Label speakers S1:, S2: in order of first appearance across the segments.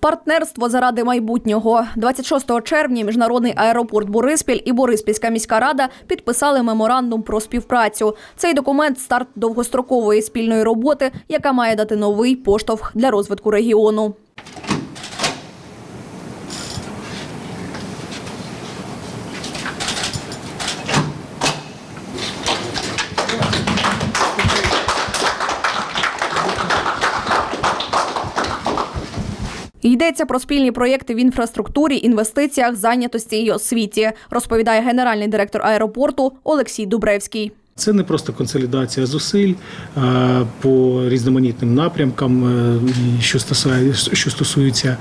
S1: Партнерство заради майбутнього 26 червня міжнародний аеропорт Бориспіль і Бориспільська міська рада підписали меморандум про співпрацю. Цей документ старт довгострокової спільної роботи, яка має дати новий поштовх для розвитку регіону. Йдеться про спільні проєкти в інфраструктурі, інвестиціях, зайнятості і освіті, розповідає генеральний директор аеропорту Олексій Дубревський.
S2: Це не просто консолідація зусиль по різноманітним напрямкам, е, що що стосується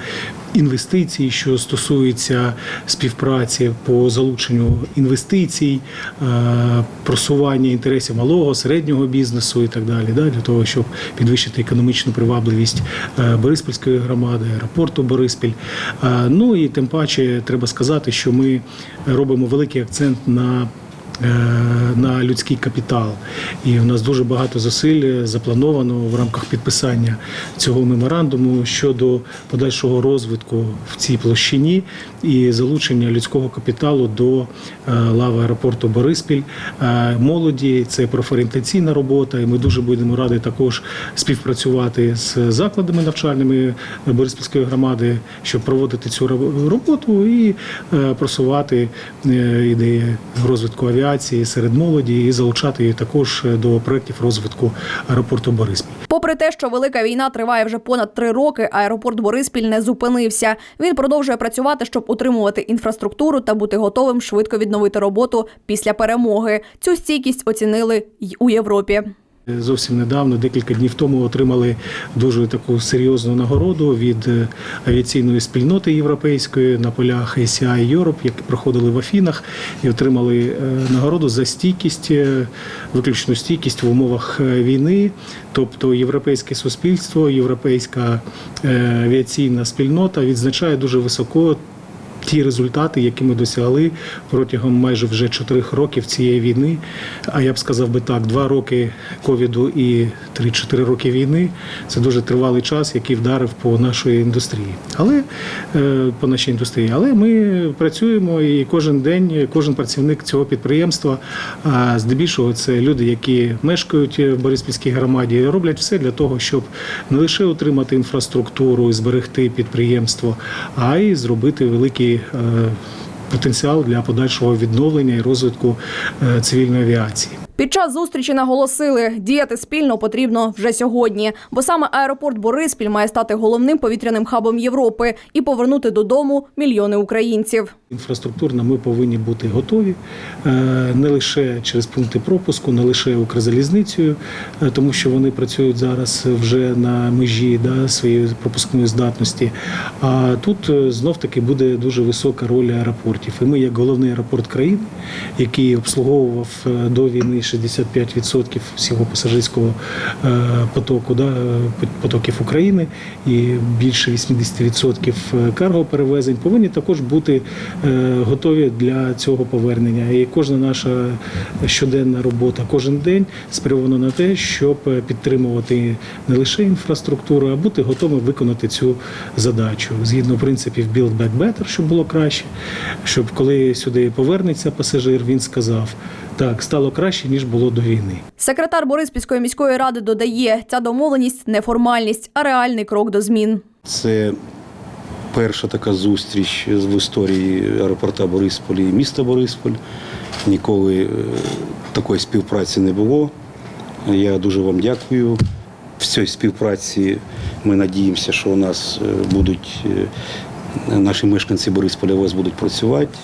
S2: інвестицій, що стосується співпраці по залученню інвестицій, е, просування інтересів малого, середнього бізнесу і так далі, для того, щоб підвищити економічну привабливість е, Бориспільської громади, аеропорту Бориспіль. Ну і тим паче треба сказати, що ми робимо великий акцент на на людський капітал. І у нас дуже багато зусиль заплановано в рамках підписання цього меморандуму щодо подальшого розвитку в цій площині і залучення людського капіталу до е, лави аеропорту Бориспіль. Е, Молоді це профорієнтаційна робота, і ми дуже будемо раді також співпрацювати з закладами навчальними Бориспільської громади, щоб проводити цю ро- роботу і е, просувати е, ідеї розвитку авіації серед молоді і залучати її також до проєктів розвитку аеропорту Бориспіль.
S1: Попри те, що велика війна триває вже понад три роки, аеропорт Бориспіль не зупинився. Він продовжує працювати, щоб утримувати інфраструктуру та бути готовим швидко відновити роботу після перемоги. Цю стійкість оцінили й у Європі.
S2: Зовсім недавно, декілька днів тому, отримали дуже таку серйозну нагороду від е, авіаційної спільноти європейської на полях ACI Europe, які проходили в Афінах, і отримали е, нагороду за стійкість, е, виключну стійкість в умовах війни. Тобто європейське суспільство, європейська авіаційна спільнота відзначає дуже високо ті результати, які ми досягли протягом майже вже чотирьох років цієї війни. А я б сказав би так: два роки ковіду і 3-4 роки війни це дуже тривалий час, який вдарив по нашій індустрії. Але е, по нашій індустрії. Але ми працюємо і кожен день, кожен працівник цього підприємства, а здебільшого це люди, які мешкають в Бориспільській громаді, роблять все для того, щоб не лише отримати інфраструктуру і зберегти підприємство, а й зробити е, потенціал для подальшого відновлення і розвитку е, цивільної авіації.
S1: Під час зустрічі наголосили, діяти спільно потрібно вже сьогодні, бо саме аеропорт Бориспіль має стати головним повітряним хабом Європи і повернути додому мільйони українців.
S2: Інфраструктурно ми повинні бути готові е, не лише через пункти пропуску, не лише Укрзалізницею, е, тому що вони працюють зараз вже на межі да, своєї пропускної здатності. А тут е, знов таки буде дуже висока роль аеропортів. І ми, як головний аеропорт країни, який обслуговував до війни 65% всього пасажирського е, потоку, да, е, потоків України і більше 80% каргоперевезень, повинні також бути е, готові для цього повернення. І кожна наша щоденна робота, кожен день спрямована на те, щоб підтримувати не лише інфраструктуру, а бути готовим виконати цю задачу згідно принципів Build Back Better, щоб було краще, щоб коли сюди повернеться пасажир, він сказав. Так, стало краще ніж було до війни.
S1: Секретар Бориспільської міської ради додає, ця домовленість не формальність, а реальний крок до змін.
S3: Це перша така зустріч в історії аеропорта Борисполь і міста Борисполь. Ніколи е, такої співпраці не було. Я дуже вам дякую. В цій співпраці ми надіємося, що у нас е, будуть е, наші мешканці Борисполя ОС будуть працювати.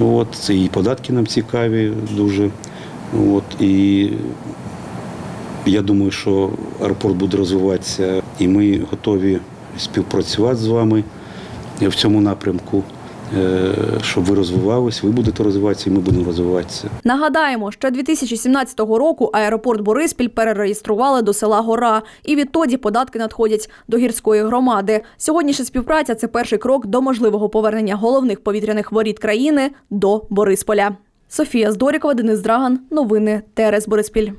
S3: От, це і податки нам цікаві дуже. От, і я думаю, що аеропорт буде розвиватися, і ми готові співпрацювати з вами в цьому напрямку, щоб ви розвивались, ви будете розвиватися, і ми будемо розвиватися.
S1: Нагадаємо, що 2017 року аеропорт Бориспіль перереєстрували до села Гора, і відтоді податки надходять до гірської громади. Сьогоднішня співпраця це перший крок до можливого повернення головних повітряних воріт країни до Борисполя. Софія Здорікова, Денис Драган. Новини ТРС Бориспіль.